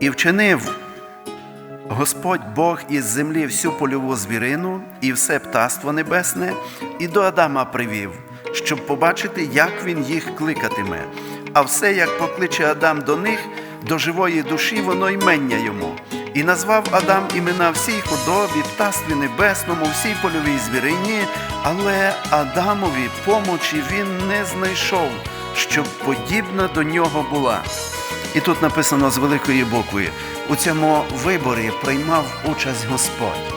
І вчинив Господь Бог із землі всю польову звірину і все птаство небесне, і до Адама привів, щоб побачити, як він їх кликатиме. А все, як покличе Адам до них, до живої душі, воно ймення йому. І назвав Адам імена всій худобі, птастві небесному, всій польовій звірині, але Адамові помочі він не знайшов, щоб подібна до нього була. І тут написано з великої букви: у цьому виборі приймав участь Господь.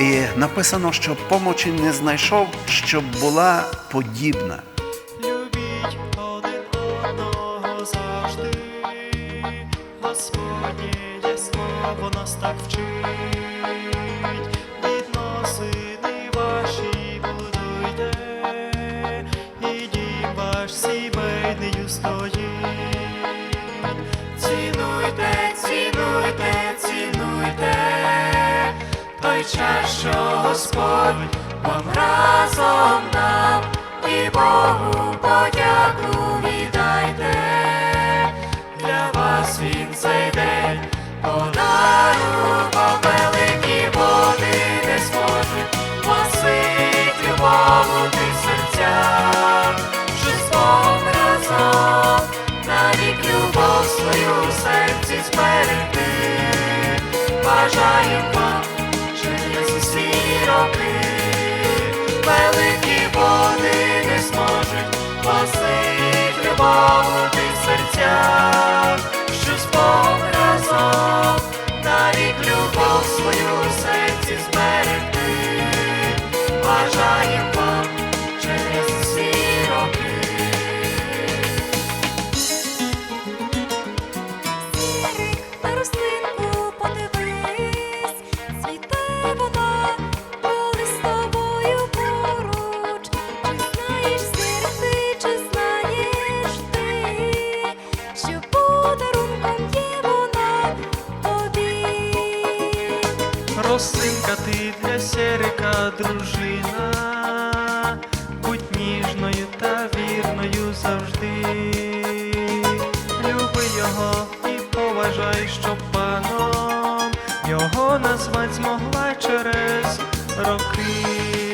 І написано, що помочі не знайшов, щоб була подібна. Любіть один одного завжди, Господнє слово нас так вчить, цінуйте, цінуйте, той час, що Господь вам разом нам і Богу Вам через усі роки, великі води не зможуть власить любов серцях, Росинка, ти для сірика дружина, будь ніжною та вірною завжди. Люби його і поважай, що паном його назвать змогла через роки.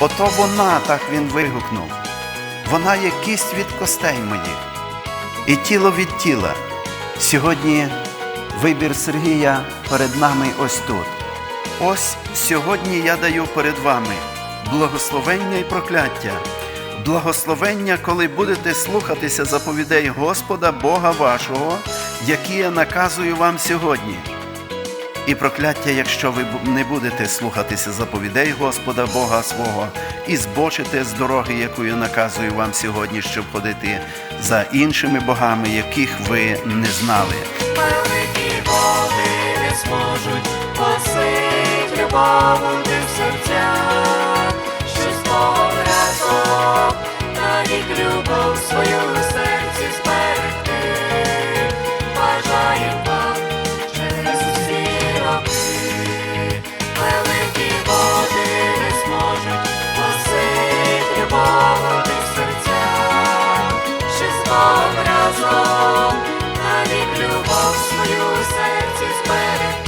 Ото вона, так він вигукнув. Вона є кість від костей моїх і тіло від тіла. Сьогодні вибір Сергія перед нами ось тут. Ось сьогодні я даю перед вами благословення і прокляття. Благословення, коли будете слухатися заповідей Господа Бога вашого, які я наказую вам сьогодні. І прокляття, якщо ви не будете слухатися заповідей Господа Бога свого і збочите з дороги, яку я наказую вам сьогодні, щоб ходити за іншими богами, яких ви не знали. Великі води не зможуть любов любов свою серці зберегти.